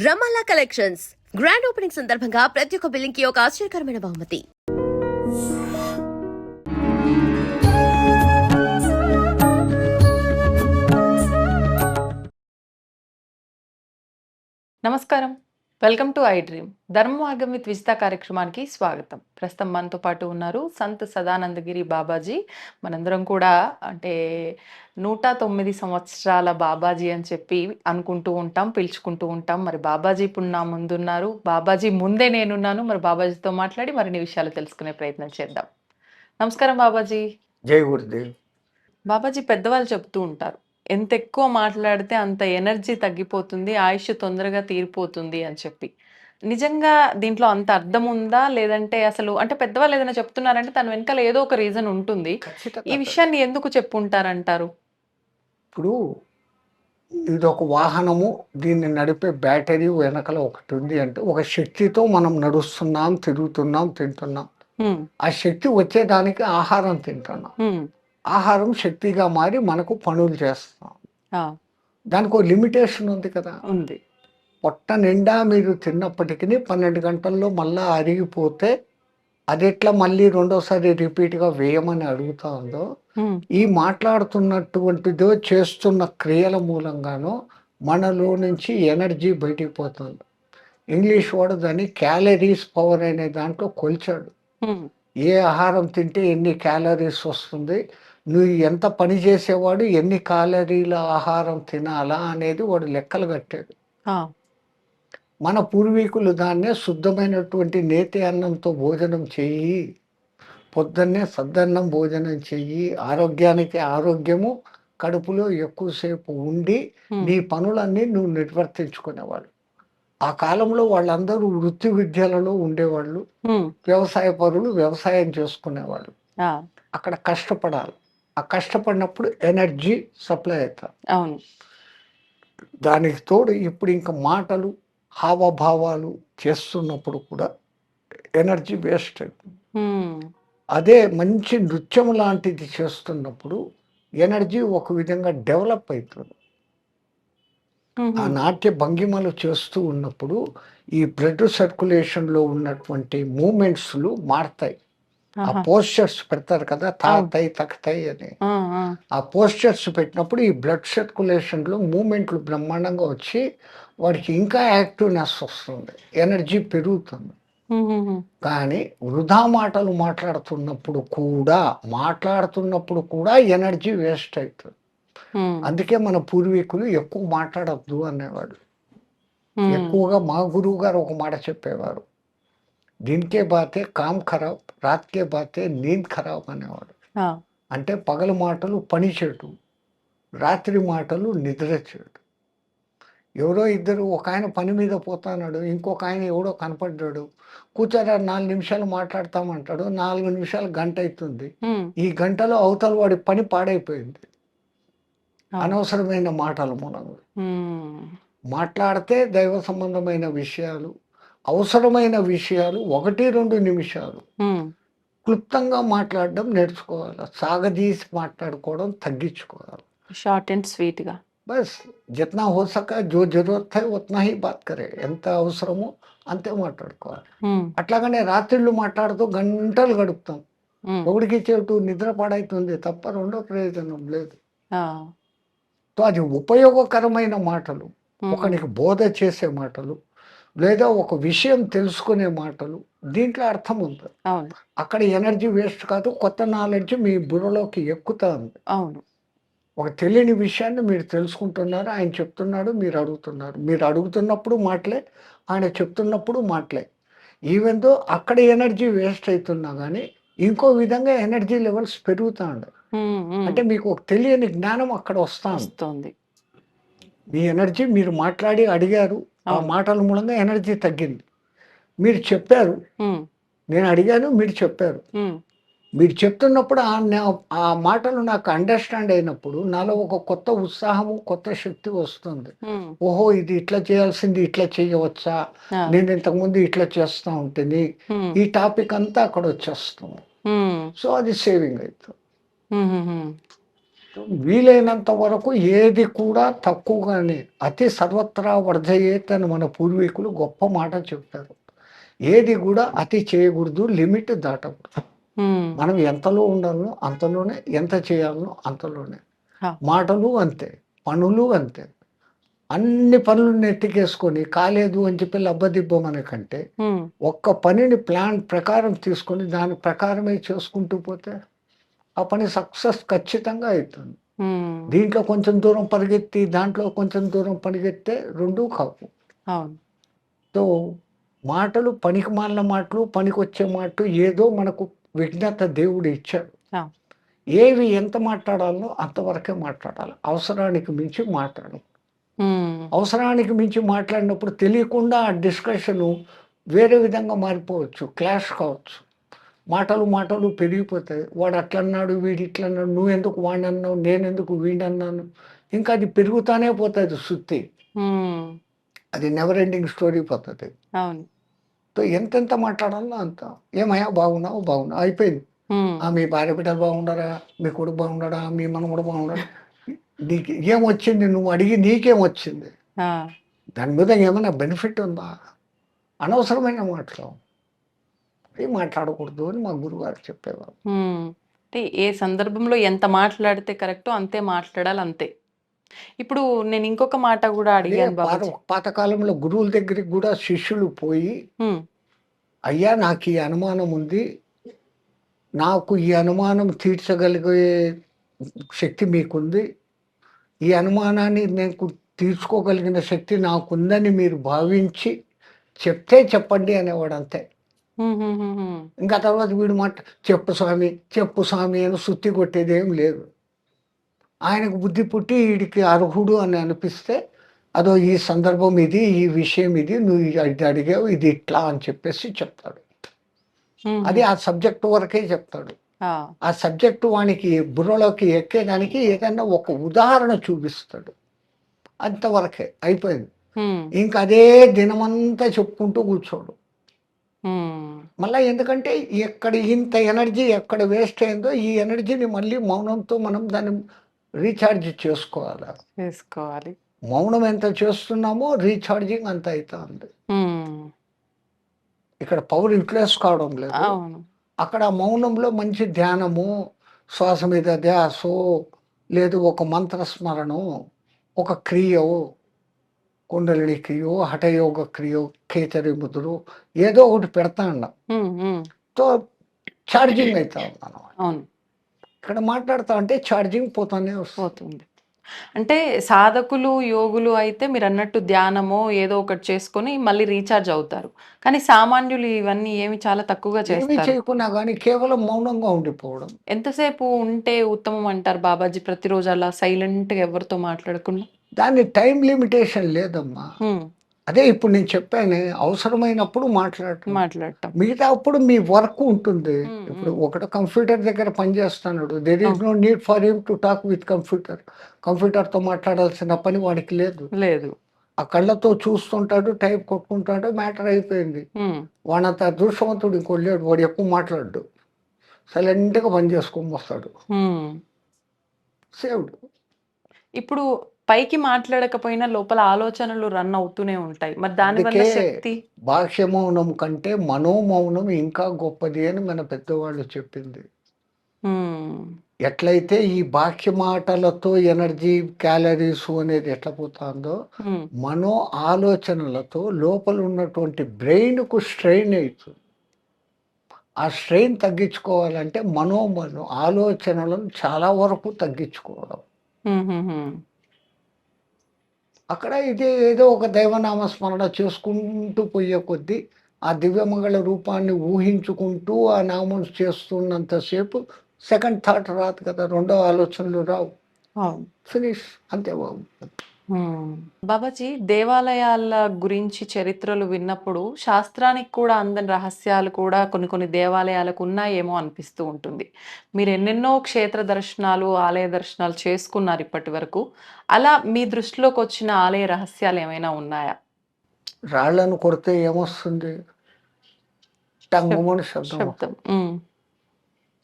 రమాలా collections. Grand opening సందర్భంగా ప్రతి ఒక్క బిల్లింగ్కి ఒక ఆశ్చర్యకరమైన బహుమతి. నమస్కారం. Welcome to I dream. ధర్మ మార్గం విత్ విజిత కార్యక్రమానికి స్వాగతం. ప్రస్తుతం మనతో పాటు ఉన్నారు సంత్ సదానందగిరి బాబాజీ. మనందరం కూడా అంటే నూట తొమ్మిది సంవత్సరాల బాబాజీ అని చెప్పి అనుకుంటూ ఉంటాం పిలుచుకుంటూ ఉంటాం. మరి బాబాజీ ఇప్పుడు నా ముందున్నారు. బాబాజీ ముందే నేనున్నాను. మరి బాబాజీతో మాట్లాడి మరిన్ని విషయాలు తెలుసుకునే ప్రయత్నం చేద్దాం. నమస్కారం బాబాజీ. జై గురుదేవ్. బాబాజీ పెద్దవాళ్ళు చెప్తూ ఉంటారు ఎంత ఎక్కువ మాట్లాడితే అంత ఎనర్జీ తగ్గిపోతుంది ఆయుష్ తొందరగా తీరిపోతుంది అని చెప్పి. నిజంగా దీంట్లో అంత అర్థం ఉందా? లేదంటే అసలు అంటే పెద్దవాళ్ళు ఏదైనా చెప్తున్నారంటే తన వెనకాల ఏదో ఒక రీజన్ ఉంటుంది. ఈ విషయాన్ని ఎందుకు చెప్పుంటారంటారు? ఇప్పుడు ఇది ఒక వాహనము దీన్ని నడిపే బ్యాటరీ వెనకల ఒకటి ఉంది అంటే ఒక శక్తితో మనం నడుస్తున్నాం తిరుగుతున్నాం తింటున్నాం. ఆ శక్తి వచ్చేదానికి ఆహారం తింటున్నాం. ఆహారం శక్తిగా మారి మనకు పనులు చేస్తాం. దానికి ఒక లిమిటేషన్ ఉంది కదా. ఉంది. పొట్ట నిండా మీరు తిన్నప్పటికీ పన్నెండు గంటల్లో మళ్ళా అరిగిపోతే అది ఎట్లా మళ్ళీ రెండోసారి రిపీట్గా వేయమని అడుగుతా ఉందో ఈ మాట్లాడుతున్నటువంటిదో చేస్తున్న క్రియల మూలంగానో మనలో నుంచి ఎనర్జీ బయటికి పోతుంది. ఇంగ్లీష్ వాడు దాన్ని క్యాలరీస్ పవర్ అనే దాంట్లో కొలిచాడు. ఏ ఆహారం తింటే ఎన్ని క్యాలరీస్ వస్తుంది నువ్వు ఎంత పని చేసేవాడు ఎన్ని క్యాలరీల ఆహారం తినాలా అనేది వాడు లెక్కలు కట్టాడు. మన పూర్వీకులు దాన్నే శుద్ధమైనటువంటి నేతి అన్నంతో భోజనం చెయ్యి పొద్దున్నే సద్దన్నం భోజనం చెయ్యి ఆరోగ్యానికి ఆరోగ్యము కడుపులో ఎక్కువసేపు ఉండి నీ పనులన్నీ నువ్వు నిర్వర్తించుకునేవాళ్ళు. ఆ కాలంలో వాళ్ళందరూ వృత్తి విద్యలలో ఉండేవాళ్ళు. వ్యవసాయ పరులు వ్యవసాయం చేసుకునేవాళ్ళు. అక్కడ కష్టపడాలి. ఆ కష్టపడినప్పుడు ఎనర్జీ సప్లై అవుతారు. అవును. దానికి తోడు ఇప్పుడు ఇంకా మాటలు హావభావాలు చేస్తున్నప్పుడు కూడా ఎనర్జీ వేస్ట్ అవుతుంది అదే మంచి నృత్యం లాంటిది చేస్తున్నప్పుడు ఎనర్జీ ఒక విధంగా డెవలప్ అవుతుంది ఆ నాట్య భంగిమలు చేస్తూ ఉన్నప్పుడు ఈ బ్లడ్ సర్క్యులేషన్లో ఉన్నటువంటి మూమెంట్స్లు మారుతాయి. ఆ పోస్చర్స్ పెడతారు కదా అవును. తాతయ్ తక్తయ్ అని. ఆ, పోస్చర్స్ పెట్టినప్పుడు ఈ బ్లడ్ సర్క్యులేషన్లో మూమెంట్లు బ్రహ్మాండంగా వచ్చి వాడికి ఇంకా యాక్టివ్నెస్ వస్తుంది ఎనర్జీ పెరుగుతుంది. కానీ వృధా మాటలు మాట్లాడుతున్నప్పుడు కూడా మాట్లాడుతున్నప్పుడు కూడా ఎనర్జీ వేస్ట్ అవుతుంది అందుకే మన పూర్వీకులు ఎక్కువ మాట్లాడద్దు అనేవాడు ఎక్కువగా మా గురువు గారు ఒక మాట చెప్పేవారు. దీనికే బాతే కామ్ ఖరాబ్ రాత్కే బాతే నీంద్ ఖరాబ్ అనేవాడు. అంటే పగలు మాటలు పని చెడు రాత్రి మాటలు నిద్ర చెడు ఎవరో ఇద్దరు ఒక ఆయన పని మీద పోతాన్నాడు ఇంకొక ఆయన ఎవడో కనపడ్డాడు కూర్చోరా నాలుగు నిమిషాలు మాట్లాడతామంటాడు నాలుగు నిమిషాలు గంట అవుతుంది. ఈ గంటలో అవతల వాడి పని పాడైపోయింది. అనవసరమైన మాటల మూలంగా. మాట్లాడితే దైవ సంబంధమైన విషయాలు అవసరమైన విషయాలు ఒకటి రెండు నిమిషాలు క్లుప్తంగా మాట్లాడడం నేర్చుకోవాలి. సాగదీసి మాట్లాడుకోవడం తగ్గించుకోవాలి. షార్ట్ అండ్ స్వీట్గా. బస్ జిత్నా హో సకా జో జరూరత్ హై ఉత్నా హీ బాత్ కరే. ఎంత అవసరమో అంతే మాట్లాడుకోవాలి. అట్లాగనే రాత్రిళ్ళు మాట్లాడుతూ గంటలు గడుపుతాం. హ్మ్, ఒకడికి చెట్టు నిద్ర పాడైతుంది తప్ప రెండో ప్రయోజనం లేదు. అది ఉపయోగకరమైన మాటలు. ఒకనికి బోధ చేసే మాటలు. లేదా ఒక విషయం తెలుసుకునే మాటలు దీంట్లో అర్థం ఉంది. అవును. అక్కడ ఎనర్జీ వేస్ట్ కాదు కొత్త నాలెడ్జ్ మీ బుర్రలోకి ఎక్కుతా ఉంది. అవును. ఒక తెలియని విషయాన్ని మీరు తెలుసుకుంటున్నారు ఆయన చెప్తున్నాడు మీరు అడుగుతున్నారు. మీరు అడుగుతున్నప్పుడు మాటలే ఆయన చెప్తున్నప్పుడు మాటలే. ఈవెన్ దో అక్కడ ఎనర్జీ వేస్ట్ అవుతున్నా కానీ ఇంకో విధంగా ఎనర్జీ లెవెల్స్ పెరుగుతా ఉండే అంటే మీకు ఒక తెలియని జ్ఞానం అక్కడ వస్తా మీ ఎనర్జీ మీరు మాట్లాడి అడిగారు ఆ. మాటల మూలంగా ఎనర్జీ తగ్గింది. మీరు చెప్పారు. నేను అడిగాను మీరు చెప్పారు. మీరు చెప్తున్నప్పుడు ఆ మాటలు నాకు అండర్స్టాండ్ అయినప్పుడు నాలో ఒక కొత్త ఉత్సాహము కొత్త శక్తి వస్తుంది. ఓహో ఇది ఇట్లా చేయాల్సింది ఇట్లా చేయవచ్చా? నేను ఇంతకుముందు ఇట్లా చేస్తూ ఉంటుంది ఈ టాపిక్ అంతా అక్కడ వచ్చేస్తుంది సో అది సేవింగ్ అవుతుంది. వీలైనంత వరకు ఏది కూడా తక్కువగానే అతి సర్వత్రా వర్ధయేత్ అని మన పూర్వీకులు గొప్ప మాట చెప్పారు. ఏది కూడా అతి చేయకూడదు లిమిట్ దాటకూడదు. మనం ఎంతలో ఉండాలో అంతలోనే ఎంత చేయాలో అంతలోనే. మాటలు అంతే పనులు అంతే. అన్ని పనులు నెత్తికేసుకొని కాలేదు అని చెప్పి లబ్బదిబ్బమనే కంటే ఒక్క పనిని ప్లాన్ ప్రకారం తీసుకొని దాని ప్రకారమే చేసుకుంటూ పోతే ఆ పని సక్సెస్ ఖచ్చితంగా అవుతుంది. దీంట్లో కొంచెం దూరం పరిగెత్తి దాంట్లో కొంచెం దూరం పరిగెత్తే రెండూ కావు. సో మాటలు పనికి మాలిన మాటలు పనికి వచ్చే మాటలు ఏదో మనకు విజ్ఞత దేవుడు ఇచ్చాడు. ఏవి ఎంత మాట్లాడాలో అంతవరకే మాట్లాడాలి. అవసరానికి మించి మాట్లాడు. అవసరానికి మించి మాట్లాడినప్పుడు తెలియకుండా ఆ డిస్కషను వేరే విధంగా మారిపోవచ్చు క్లాష్ కావచ్చు. మాటలు మాటలు పెరిగిపోతాయి. వాడు అట్లా అన్నాడు వీడు ఇట్లా అన్నాడు నువ్వు ఎందుకు వాడిని అన్నావు నేను ఎందుకు వీడిని అన్నాను ఇంకా అది పెరుగుతానే పోతుంది సుత్తి అది నెవర్ ఎండింగ్ స్టోరీ పోతుంది. సో ఎంతెంత మాట్లాడాలో అంత. ఏమయ్యా బాగున్నావు? బాగున్నావు అయిపోయింది. మీ భార్య బిడ్డలు బాగుండరా మీ కొడుకు బాగుండడా మీ మనవడు బాగుండడా నీకు ఏమొచ్చింది? నువ్వు అడిగి నీకేం వచ్చింది ఆ, దాని మీద ఏమైనా బెనిఫిట్ ఉందా? అనవసరమైన మాటలు. అవి మాట్లాడకూడదు అని మా గురుగారు చెప్పేవారు. అంటే ఏ సందర్భంలో ఎంత మాట్లాడితే కరెక్టో అంతే మాట్లాడాలి అంతే ఇప్పుడు నేను ఇంకొక మాట కూడా అదే అడిగాను పాతకాలంలో గురువుల దగ్గరికి కూడా శిష్యులు పోయి అయ్యా నాకు ఈ అనుమానం ఉంది. నాకు ఈ అనుమానం తీర్చగలిగే శక్తి మీకుంది. ఈ అనుమానాన్ని నేను తీర్చుకోగలిగిన శక్తి నాకుందని మీరు భావించి చెప్తే చెప్పండి అనేవాడు అంతే. ఇంకా తర్వాత వీడు మాట చెప్పు స్వామి చెప్పు స్వామి అని సుత్తి కొట్టేది లేదు. ఆయనకు బుద్ధి పుట్టి వీడికి అర్హుడు అని అనిపిస్తే అదో ఈ సందర్భం ఇది ఈ విషయం ఇది నువ్వు ఇది అడిగావు ఇది ఇట్లా అని చెప్పేసి చెప్తాడు. అది ఆ సబ్జెక్ట్ వరకే చెప్తాడు. ఆ, సబ్జెక్టు వానికి బుర్రలోకి ఎక్కేదానికి ఏదైనా ఒక ఉదాహరణ చూపిస్తాడు. అంతవరకే అయిపోయింది. ఇంకా అదే దినమంతా చెప్పుకుంటూ కూర్చోడు. మళ్ళీ ఎందుకంటే ఎక్కడ ఇంత ఎనర్జీ ఎక్కడ వేస్ట్ అయిందో ఈ ఎనర్జీని మళ్ళీ మౌనంతో మనం దాన్ని రీఛార్జ్ చేసుకోవాలి? చేసుకోవాలి. మౌనం ఎంత చేస్తున్నామో రీఛార్జింగ్ అంత అవుతుంది ఉమ్, ఇక్కడ పవర్ యూటిలైజ్ కావడం లేదు. అక్కడ మౌనంలో మంచి ధ్యానము శ్వాస మీద ధ్యాసో లేదు ఒక మంత్రస్మరణం ఒక క్రియో కుండలిని క్రియో హఠయోగ క్రియో కేచరి ముద్రు ఏదో ఒకటి పెడతా ఉన్నాం తో ఛార్జింగ్ అవుతా ఉన్నాను అవును ఇక్కడ మాట్లాడుతా అంటే ఛార్జింగ్ పోతానే వస్తుంది అంటే సాధకులు యోగులు అయితే మీరు అన్నట్టు ధ్యానమో ఏదో ఒకటి చేసుకొని మళ్ళీ రీఛార్జ్ అవుతారు కానీ సామాన్యులు ఇవన్నీ ఏమి చాలా తక్కువగా చేస్తారు చేయకున్నా కానీ కేవలం మౌనంగా ఉండిపోవడం ఎంతసేపు ఉంటే ఉత్తమం అంటారు బాబాజీ ప్రతిరోజు అలా సైలెంట్గా ఎవరితో మాట్లాడకుండా దాని టైం లిమిటేషన్ లేదమ్మా. అదే ఇప్పుడు నేను చెప్పాను అవసరమైనప్పుడు మాట్లాడటం. మాట్లాడటం. మిగతా అప్పుడు మీ వర్క్ ఉంటుంది. ఇప్పుడు. ఒకటి కంప్యూటర్ దగ్గర పనిచేస్తున్నాడు. There is no need for him to talk with computer కంప్యూటర్తో మాట్లాడాల్సిన పని వాడికి లేదు. లేదు. ఆ కళ్ళతో చూస్తుంటాడు టైప్ కొట్టుకుంటాడు మ్యాటర్ అయిపోయింది. వాడంత అదృష్టవంతుడు ఇంకో లేడు. వాడు ఎక్కువ మాట్లాడు సైలెంట్గా పని చేసుకొని వస్తాడు. సేవ్డ్ ఇప్పుడు పైకి మాట్లాడకపోయినా లోపల ఆలోచనలు రన్ అవుతూనే ఉంటాయి. మరి దానివల్ల అందుకే శక్తి? భాష్య మౌనం కంటే మనోమౌనం ఇంకా గొప్పది అని మన పెద్దవాళ్ళు చెప్పింది. ఎట్లయితే ఈ బాహ్య మాటలతో ఎనర్జీ క్యాలరీస్ అనేది ఎట్లా పోతుందో మనో ఆలోచనలతో లోపల ఉన్నటువంటి బ్రెయిన్కు స్ట్రెయిన్ అవుతుంది ఆ స్ట్రెయిన్ తగ్గించుకోవాలంటే మనోమను ఆలోచనలను చాలా వరకు తగ్గించుకోవడం. అక్కడ ఇది ఏదో ఒక దైవనామ స్మరణ చేసుకుంటూ పోయే కొద్దీ ఆ దివ్యమంగళ రూపాన్ని ఊహించుకుంటూ ఆ నామం చేస్తున్నంతసేపు సెకండ్ థాట్ రాదు కదా రెండో ఆలోచనలు రావు. ఫినిష్ అంతే బాబు. బాబాజీ దేవాలయాల గురించి చరిత్రలు విన్నప్పుడు శాస్త్రానికి కూడా అందని రహస్యాలు కూడా కొన్ని కొన్ని దేవాలయాలకు ఉన్నాయేమో అనిపిస్తూ ఉంటుంది. మీరు ఎన్నెన్నో క్షేత్ర దర్శనాలు ఆలయ దర్శనాలు చేసుకున్నారు ఇప్పటి వరకు. అలా మీ దృష్టిలోకి వచ్చిన ఆలయ రహస్యాలు ఏమైనా ఉన్నాయా? రాళ్ళను కొడితే ఏమొస్తుంది? టంగుమని శబ్దం.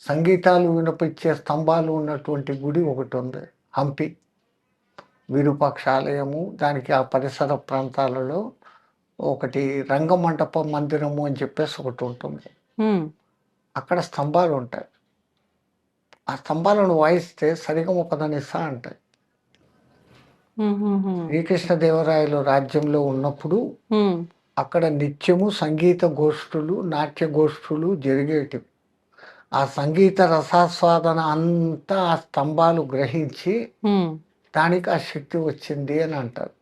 సంగీతాలు వినిపించే స్తంభాలు ఉన్నటువంటి గుడి ఒకటి ఉంది. హంపి. విరూపాక్షాలయము దానికి ఆ పరిసర ప్రాంతాలలో ఒకటి రంగమంటప మందిరము అని చెప్పేసి ఒకటి ఉంటుంది. అక్కడ స్తంభాలు ఉంటాయి. ఆ స్తంభాలను వాయిస్తే సరిగమ పదనిసా అంటాయి. శ్రీకృష్ణదేవరాయలు రాజ్యంలో ఉన్నప్పుడు అక్కడ నిత్యము సంగీత గోష్ఠులు నాట్య గోష్ఠులు జరిగేటివి. ఆ సంగీత రసాస్వాదన అంతా ఆ స్తంభాలు గ్రహించి దానికి ఆ శక్తి వచ్చింది అని అంటారు.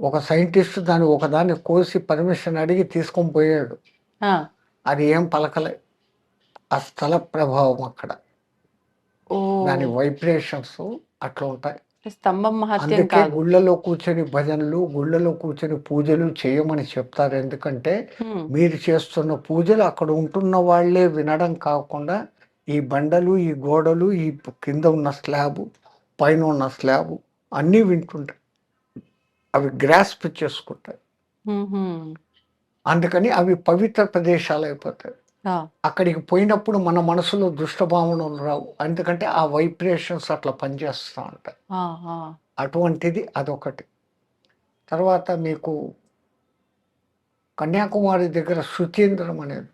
ఒక సైంటిస్ట్ దాన్ని ఒకదాన్ని కోసి పర్మిషన్ అడిగి తీసుకొని పోయాడు. అది ఏం పలకలే. ఆ స్థల ప్రభావం అక్కడ. దాని వైబ్రేషన్స్ అట్లా ఉంటాయి. స్తంభం అందుకే గుళ్ళలో కూర్చొని భజనలు గుళ్ళలో కూర్చొని పూజలు చేయమని చెప్తారు. ఎందుకంటే మీరు చేస్తున్న పూజలు అక్కడ ఉంటున్న వాళ్ళే వినడం కాకుండా ఈ బండలు ఈ గోడలు ఈ కింద ఉన్న స్లాబ్ పైన ఉన్న స్లాబ్ అన్నీ వింటుంటాయి. అవి గ్రాస్ప్ చేసుకుంటాయి. అందుకని అవి పవిత్ర ప్రదేశాలు అయిపోతాయి. అక్కడికి పోయినప్పుడు మన మనసులో దుష్టభావనలు రావు. ఎందుకంటే ఆ వైబ్రేషన్స్ అట్లా పనిచేస్తూ ఉంటాయి. అటువంటిది అదొకటి. తర్వాత మీకు కన్యాకుమారి దగ్గర సుచీంద్రం అనేది.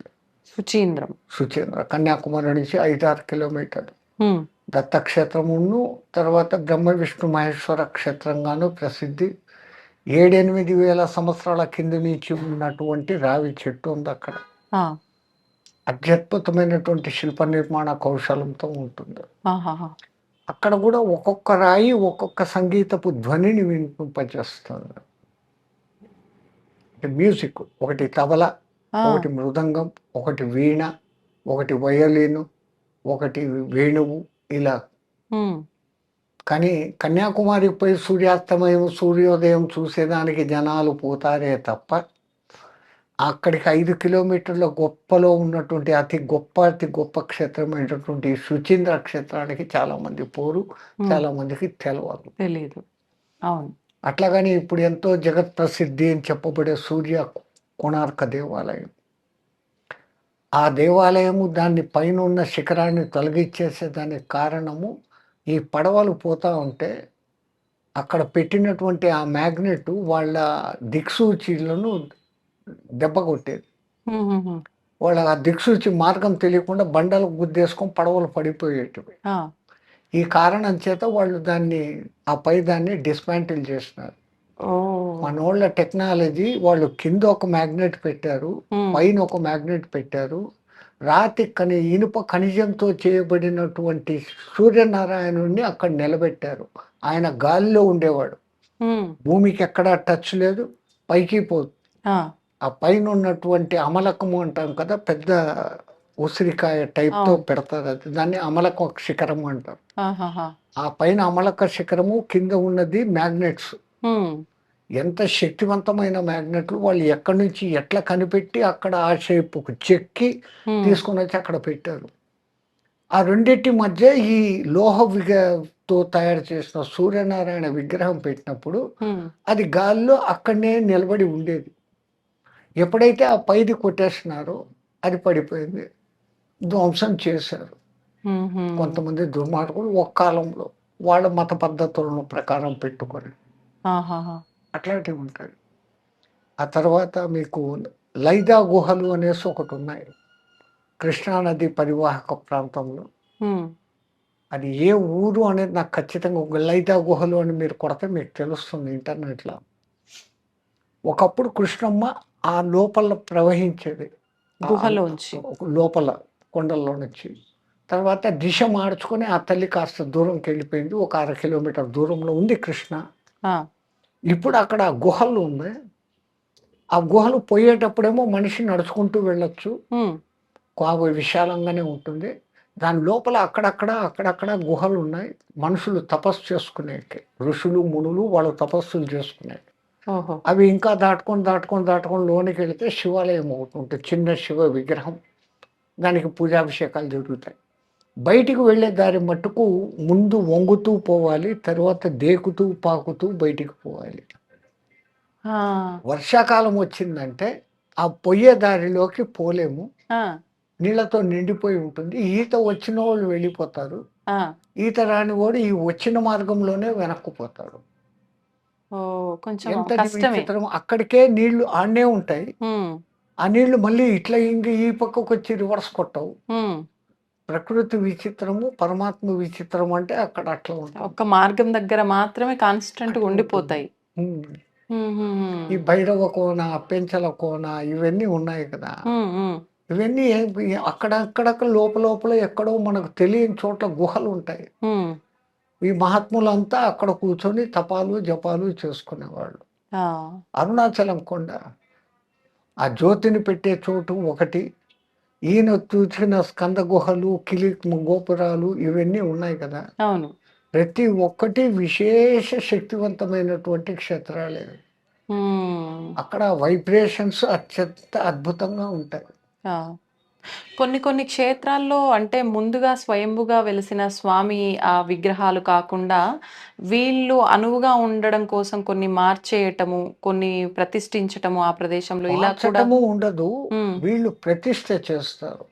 సుచీంద్రం. సుచేంద్ర కన్యాకుమారి నుంచి ఐదారు కిలోమీటర్లు. దత్తక్షేత్రమును తర్వాత బ్రహ్మ విష్ణు మహేశ్వర క్షేత్రంగాను ప్రసిద్ధి. ఏడెనిమిది వేల సంవత్సరాల కింద నుంచి ఉన్నటువంటి రావి చెట్టు ఉంది అక్కడ. అత్యద్భుతమైనటువంటి శిల్ప నిర్మాణ కౌశలంతో ఉంటుంది. అక్కడ కూడా ఒక్కొక్క రాయి ఒక్కొక్క సంగీతపు ధ్వనిని వినిపింపజేస్తుంది. మ్యూజిక్ ఒకటి తబల ఒకటి మృదంగం ఒకటి వీణ ఒకటి వయలిను ఒకటి వేణువు ఇలా. కానీ కన్యాకుమారికి పోయి సూర్యాస్తమయం సూర్యోదయం చూసేదానికి జనాలు పోతారే తప్ప అక్కడికి ఐదు కిలోమీటర్ల గొప్పలో ఉన్నటువంటి అతి గొప్ప అతి గొప్ప క్షేత్రమైనటువంటి సుచీంద్ర క్షేత్రానికి చాలా మంది పోరు చాలా మందికి తెలవదు తెలీదు. అవును. అట్లాగని ఇప్పుడు ఎంతో జగత్ ప్రసిద్ధి అని చెప్పబడే సూర్య కోణార్క దేవాలయం. ఆ దేవాలయము దాన్ని పైన ఉన్న శిఖరాన్ని తొలగించేసే దానికి కారణము ఈ పడవలు పోతా ఉంటే అక్కడ పెట్టినటువంటి ఆ మ్యాగ్నెట్ వాళ్ళ దిక్సూచీలను దెబ్బ కొట్టేది. వాళ్ళ ఆ దిక్సూచి మార్గం తెలియకుండా బండలు గుద్దేసుకొని పడవలు పడిపోయేటివి. ఈ కారణం చేత వాళ్ళు దాన్ని ఆ పై దాన్ని డిస్మాంటిల్ చేసినారు ఓ. మనోళ్ళ టెక్నాలజీ వాళ్ళు కింద ఒక మ్యాగ్నెట్ పెట్టారు పైన ఒక మ్యాగ్నెట్ పెట్టారు. రాతి కని ఇనుప ఖనిజంతో చేయబడినటువంటి సూర్యనారాయణుడిని అక్కడ నిలబెట్టారు. ఆయన గాలిలో ఉండేవాడు. భూమికి ఎక్కడా టచ్ లేదు పైకి పోదు ఆ, పైన ఉన్నటువంటి అమలకము అంటాం కదా పెద్ద ఉసిరికాయ టైప్తో. పెడతారు అది. దాన్ని అమలక శిఖరము అంటారు. ఆ పైన అమలక శిఖరము కింద ఉన్నది మ్యాగ్నెట్స్. ఎంత శక్తివంతమైన మ్యాగ్నెట్లు వాళ్ళు ఎక్కడి నుంచి ఎట్లా కనిపెట్టి అక్కడ ఆ షేపుకు చెక్కి ఉమ్, తీసుకొని వచ్చి అక్కడ పెట్టారు. ఆ రెండింటి మధ్య ఈ లోహ విగతో తయారు చేసిన సూర్యనారాయణ విగ్రహం పెట్టినప్పుడు ఉమ్, అది గాల్లో అక్కడనే నిలబడి ఉండేది. ఎప్పుడైతే ఆ పైది కొట్టేసినారో అది పడిపోయింది. ధ్వంసం చేశారు. ఉమ్, కొంతమంది దుర్మార్గులు ఒక కాలంలో వాళ్ళ మత పద్ధతులను ప్రకారం పెట్టుకొని. అట్లాంటివి ఉంటాయి. ఆ తర్వాత మీకు లైదా గుహలు అనేసి ఒకటి ఉన్నాయి. కృష్ణానది పరివాహక ప్రాంతంలో. అది ఏ ఊరు అనేది నాకు ఖచ్చితంగా ఒక లైదా గుహలు అని మీరు కొడితే మీకు తెలుస్తుంది ఇంటర్నెట్లో. ఒకప్పుడు కృష్ణమ్మ ఆ లోపల ప్రవహించేది. గుహలోంచి. లోపల కొండల్లో నుంచి. తర్వాత దిశ మార్చుకొని ఆ తల్లి కాస్త దూరంకి వెళ్ళిపోయింది ఒక అర కిలోమీటర్ దూరంలో ఉంది కృష్ణ. ఇప్పుడు అక్కడ ఆ గుహలు ఉంది. ఆ గుహలు పోయేటప్పుడేమో మనిషి నడుచుకుంటూ వెళ్ళొచ్చు. కావు విశాలంగానే ఉంటుంది. దాని లోపల అక్కడక్కడ అక్కడక్కడ గుహలు ఉన్నాయి. మనుషులు తపస్సు చేసుకునేకి ఋషులు మునులు వాళ్ళు తపస్సులు చేసుకునే ఓహో. అవి ఇంకా దాటుకొని దాటుకొని దాటుకొని లోనికి వెళితే శివాలయం ఒకటి ఉంటుంది. చిన్న శివ విగ్రహం. దానికి పూజాభిషేకాలు జరుగుతాయి. బయటికి వెళ్ళే దారి మట్టుకు ముందు వంగుతూ పోవాలి తర్వాత దేకుతూ పాకుతూ బయటికి పోవాలి. వర్షాకాలం వచ్చిందంటే ఆ పొయ్యే దారిలోకి పోలేము. ఆ, నీళ్ళతో నిండిపోయి ఉంటుంది. ఈత వచ్చిన వాళ్ళు వెళ్ళిపోతారు. ఈత రాని వాడు ఈ వచ్చిన మార్గంలోనే వెనక్కుపోతాడు. ఎంత విచిత్రం అక్కడికే నీళ్ళు ఆడనే ఉంటాయి. ఆ నీళ్ళు మళ్ళీ ఇట్లా ఇంక ఈ పక్కకు వచ్చి రివర్స్ కొట్టవు. ప్రకృతి విచిత్రము పరమాత్మ విచిత్రం అంటే అక్కడ అట్లా ఉంటుంది. ఒక్క మార్గం దగ్గర మాత్రమే కాన్స్టెంట్ ఉండిపోతాయి. ఈ భైరవ కోన పెంచల కోన ఇవన్నీ ఉన్నాయి కదా. ఇవన్నీ ఏ- అక్కడక్కడక్కడ లోపల లోపల ఎక్కడో మనకు తెలియని చోట్ల గుహలు ఉంటాయి. ఈ మహాత్ములంతా అక్కడ కూర్చొని తపాలు జపాలు చేసుకునేవాళ్ళు. అరుణాచలం కొండ. ఆ జ్యోతిని పెట్టే చోటు ఒకటి. ఈయన చూసిన స్కంద గుహలు కిలి గోపురాలు ఇవన్నీ ఉన్నాయి కదా అవును ప్రతి ఒక్కటి విశేష శక్తివంతమైనటువంటి క్షేత్రాలే. అక్కడ వైబ్రేషన్స్ అత్యంత అద్భుతంగా ఉంటాయి. కొన్ని కొన్ని క్షేత్రాల్లో అంటే ముందుగా స్వయంభుగా వెలిసిన స్వామి ఆ విగ్రహాలు కాకుండా వీళ్ళు అనువుగా ఉండడం కోసం కొన్ని మార్చేయటము కొన్ని ప్రతిష్ఠించటము ఆ ప్రదేశంలో. ఇలా కూడా ఉండదు వీళ్ళు ప్రతిష్ట చేస్తారు.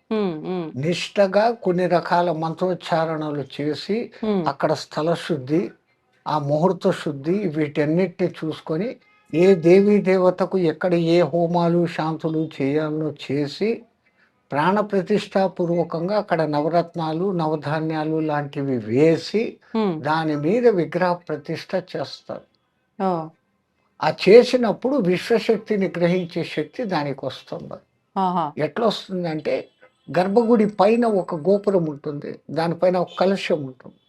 నిష్టగా కొన్ని రకాల మంత్రోచ్చారణలు చేసి అక్కడ స్థల శుద్ధి ఆ ముహూర్త శుద్ధి వీటన్నిటిని చూసుకొని ఏ దేవీ దేవతకు ఎక్కడ ఏ హోమాలు శాంతులు చేయాలనో చేసి ప్రాణ ప్రతిష్టాపూర్వకంగా అక్కడ నవరత్నాలు నవధాన్యాలు లాంటివి వేసి. దాని మీద విగ్రహ ప్రతిష్ట చేస్తారు ఆ చేసినప్పుడు విశ్వశక్తిని గ్రహించే శక్తి దానికి వస్తుంది ఎట్లా వస్తుందంటే గర్భగుడి పైన ఒక గోపురం ఉంటుంది. దానిపైన ఒక కలశం ఉంటుంది.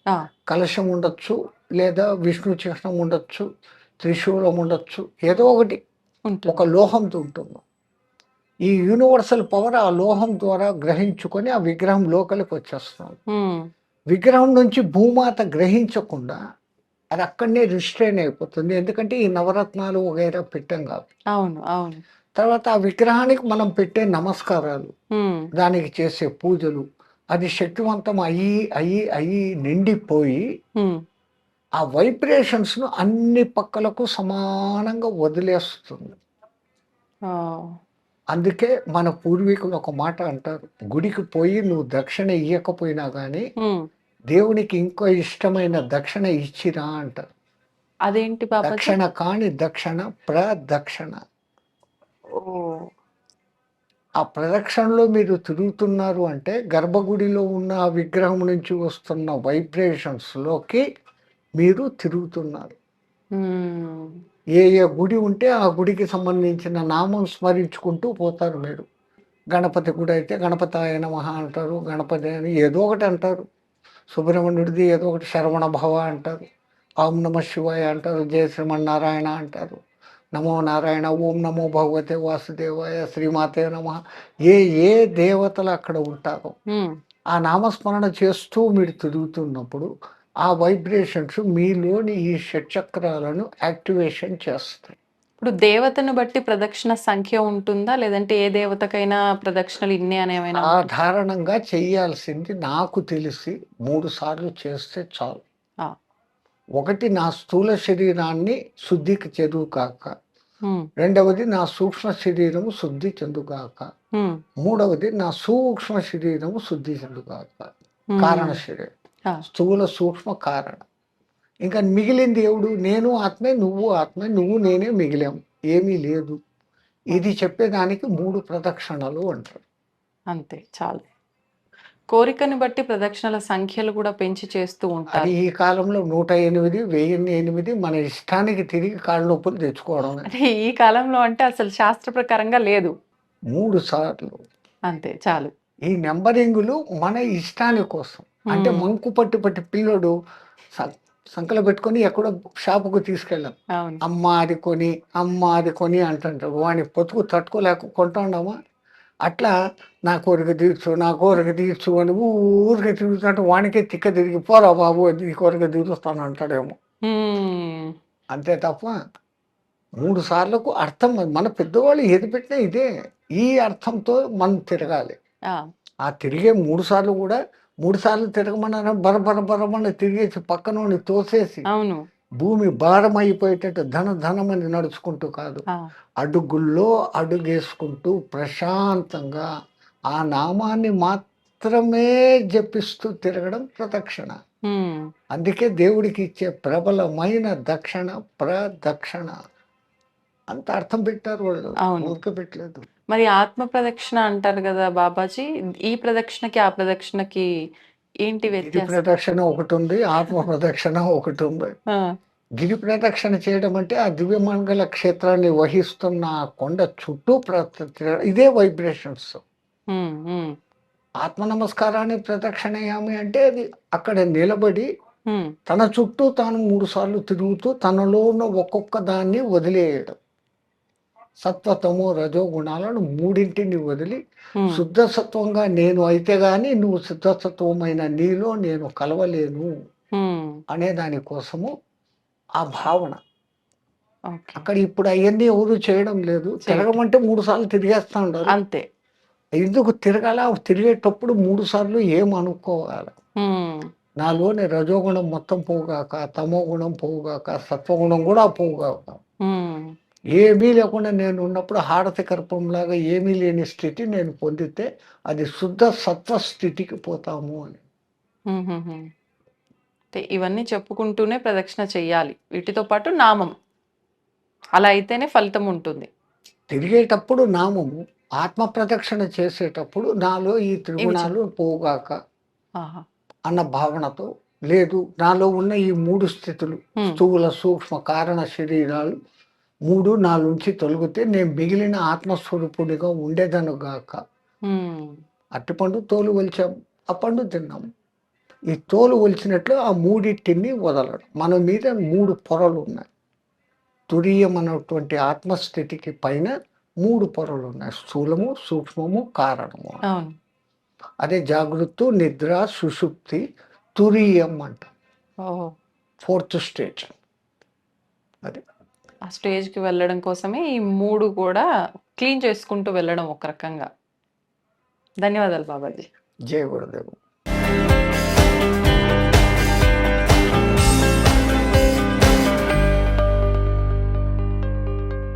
కలశం ఉండొచ్చు లేదా విష్ణు చిహ్నం ఉండొచ్చు త్రిశూలం ఉండొచ్చు ఏదో ఒకటి. ఒక లోహంతో ఉంటుంది. ఈ యూనివర్సల్ పవర్ ఆ లోహం ద్వారా గ్రహించుకొని ఆ విగ్రహం లోకలికి వచ్చేస్తుంది. ఉమ్, విగ్రహం నుంచి భూమాత గ్రహించకుండా అది అక్కడనే రిస్ట్రైన్ అయిపోతుంది. ఎందుకంటే ఈ నవరత్నాలు వగైరా పెట్టాం కాబట్టి. అవును అవును. తర్వాత ఆ విగ్రహానికి మనం పెట్టే నమస్కారాలు దానికి చేసే పూజలు అది శక్తివంతం అయ్యి అయ్యి అయ్యి నిండిపోయి ఆ వైబ్రేషన్స్ను అన్ని పక్కలకు సమానంగా వదిలేస్తుంది. అందుకే మన పూర్వీకులు ఒక మాట అంటారు గుడికి పోయి నువ్వు దక్షిణ ఇయ్యకపోయినా కానీ. దేవునికి ఇంకో ఇష్టమైన దక్షిణ ఇచ్చిరా అంటారు. అదేంటి దక్షిణ కాని దక్షిణ ప్రదక్షిణ. ఆ ప్రదక్షిణలో మీరు తిరుగుతున్నారు అంటే గర్భగుడిలో ఉన్న విగ్రహం నుంచి వస్తున్న వైబ్రేషన్స్లోకి మీరు తిరుగుతున్నారు. ఏ ఏ గుడి ఉంటే ఆ గుడికి సంబంధించిన నామం స్మరించుకుంటూ పోతారు మీరు గణపతి గుడి అయితే గణపతి ఆయన మహా అంటారు గణపతి అని ఏదో ఒకటి అంటారు. సుబ్రహ్మణ్యుడిది ఏదో ఒకటి శరవణ భవ అంటారు. ఓం నమ శివాయ అంటారు జయ శ్రీమన్నారాయణ అంటారు. నమో నారాయణ ఓం నమో భగవతే వాసుదేవాయ శ్రీమాతే నమ. ఏ ఏ దేవతలు అక్కడ ఉంటారో ఆ నామస్మరణ చేస్తూ మీరు తిరుగుతున్నప్పుడు ఆ వైబ్రేషన్స్ మీలోని ఈ షట్చక్రాలను యాక్టివేషన్ చేస్తాయి. ఇప్పుడు దేవతను బట్టి ప్రదక్షిణ సంఖ్య ఉంటుందా? లేదంటే ఏ దేవతకైనా ప్రదక్షిణలు ఇన్నే అని? సాధారణంగా చేయాల్సింది నాకు తెలిసి మూడు సార్లు చేస్తే చాలు. ఒకటి నా స్థూల శరీరాన్ని శుద్ధికి చెందుగాక ఉమ్, రెండవది నా సూక్ష్మ శరీరము శుద్ధి చెందుగాక. మూడవది నా సూక్ష్మ శరీరము శుద్ధి చెందుగాక. కారణ శరీరం. స్థూల సూక్ష్మ కారణ. ఇంకా మిగిలింది దేవుడు నేను ఆత్మే నువ్వు ఆత్మే నువ్వు నేనే మిగిలాం. ఏమీ లేదు. ఇది చెప్పేదానికి మూడు ప్రదక్షిణలు అంటారు. అంతే చాలు. కోరికని బట్టి ప్రదక్షిణల సంఖ్యలు కూడా పెంచి చేస్తూ ఉంటారు. ఈ కాలంలో నూట ఎనిమిది వెయ్యి ఎనిమిది మన ఇష్టానికి తిరిగి కాళ్ళ నొప్పులు తెచ్చుకోవడం. అంటే ఈ కాలంలో అంటే అసలు శాస్త్ర ప్రకారంగా లేదు. మూడు సార్లు. అంతే చాలు. ఈ నెంబరింగులు మన ఇష్టాని కోసం. అంటే. మంకు పట్టి పట్టి పిల్లోడు సంకలో పెట్టుకొని ఎక్కడో షాపుకు తీసుకెళ్ళాం. అమ్మ అది కొని అమ్మ అది కొని అంటుంటారు వాని పొతుకు తట్టుకోలేక కొంటాడమ్మా అట్లా నా కోరిక తీర్చు నా కోరిక తీర్చు అని ఊరికే తిరుగుతుంటే వానికే తిక్క తిరిగి పోరా బాబు నీ కోరిక తీరుస్తాను అంటాడేమో. అంతే తప్ప మూడు సార్లకు అర్థం మన పెద్దవాళ్ళు ఏది పెట్టినా ఇదే. ఈ అర్థంతో మనం తిరగాలి. ఆ తిరిగే మూడు సార్లు కూడా మూడు సార్లు తిరగమన్న బర బర బరమని తిరిగేసి పక్కన తోసేసి అవును. భూమి భారం అయిపోయేటట్టు ధన ధనమని నడుచుకుంటూ కాదు. అడుగుల్లో అడుగేసుకుంటూ ప్రశాంతంగా ఆ నామాన్ని మాత్రమే జపిస్తూ తిరగడం ప్రదక్షిణ. అందుకే దేవుడికి ఇచ్చే ప్రబలమైన దక్షిణ ప్రదక్షిణ. అంత అర్థం పెట్టారు వాళ్ళు. ఊరిక పెట్టలేదు. మరి ఆత్మ ప్రదక్షిణ అంటారు కదా బాబాజీ. ఈ ప్రదక్షిణకి ఆ ప్రదక్షిణకి ఏంటి గిరి వ్యత్యాసం? ప్రదక్షిణ ఒకటి ఉంది ఆత్మ ప్రదక్షిణ ఒకటి ఉంది గిరి ప్రదక్షిణ చేయడం అంటే ఆ దివ్యమంగళ క్షేత్రాన్ని వహిస్తున్న ఆ కొండ చుట్టూ ఇదే వైబ్రేషన్స్ ఆత్మ నమస్కారాన్ని ప్రదక్షిణయామి అంటే అది అక్కడ నిలబడి తన చుట్టూ తాను మూడు సార్లు తిరుగుతూ తనలో ఉన్న ఒక్కొక్క దాన్ని వదిలేయడం. సత్వతమో రజో గుణాలను మూడింటిని వదిలి శుద్ధ సత్వంగా నేను అయితే గాని నువ్వు శుద్ధసత్వమైన నీలో నేను కలవలేను అనే దానికోసము ఆ భావన. అక్కడ ఇప్పుడు అవన్నీ ఎవరు చేయడం లేదు. తిరగమంటే మూడు సార్లు తిరిగేస్తా ఉంటారు. అంతే. ఎందుకు తిరగాల? తిరిగేటప్పుడు మూడు సార్లు ఏం అనుకోవాలి? నాలోని రజోగుణం మొత్తం పోగాక తమో గుణం పోగాక సత్వగుణం కూడా పోగాక ఏమీ లేకుండా నేను ఉన్నప్పుడు హారతి కర్పంలాగా ఏమీ లేని స్థితి నేను పొందితే అది శుద్ధ సత్వ స్థితికి పోతాము అని. ఇవన్నీ చెప్పుకుంటూనే ప్రదక్షిణ చెయ్యాలి. వీటితో పాటు నామం. అలా అయితేనే ఫలితం ఉంటుంది. తిరిగేటప్పుడు నామము ఆత్మ ప్రదక్షిణ చేసేటప్పుడు నాలో ఈ త్రిగుణాలు పోగాక అన్న భావనతో లేదు నాలో ఉన్న ఈ మూడు స్థితులు స్థూల సూక్ష్మ కారణ శరీరాలు మూడు నా నుంచి తొలగితే నేను మిగిలిన ఆత్మస్వరూపుడిగా ఉండేదను గాక. అట్టిపండు తోలు ఒలిచాం ఆ పండు తిన్నాం. ఈ తోలు ఒలిచినట్లు ఆ మూడింటిని వదలడం. మన మీద మూడు పొరలు ఉన్నాయి. తురీయమన్నటువంటి ఆత్మస్థితికి పైన మూడు పొరలు ఉన్నాయి. స్థూలము సూక్ష్మము కారణము అదే జాగృత్తు నిద్ర సుషుప్తి తురీయం అంట. Fourth stage. అది. ఆ స్టేజ్కి వెళ్ళడం కోసమే ఈ మూడు కూడా క్లీన్ చేసుకుంటూ వెళ్ళడం ఒక రకంగా. ధన్యవాదాలు బాబాజీ. జయ గురుదేవు.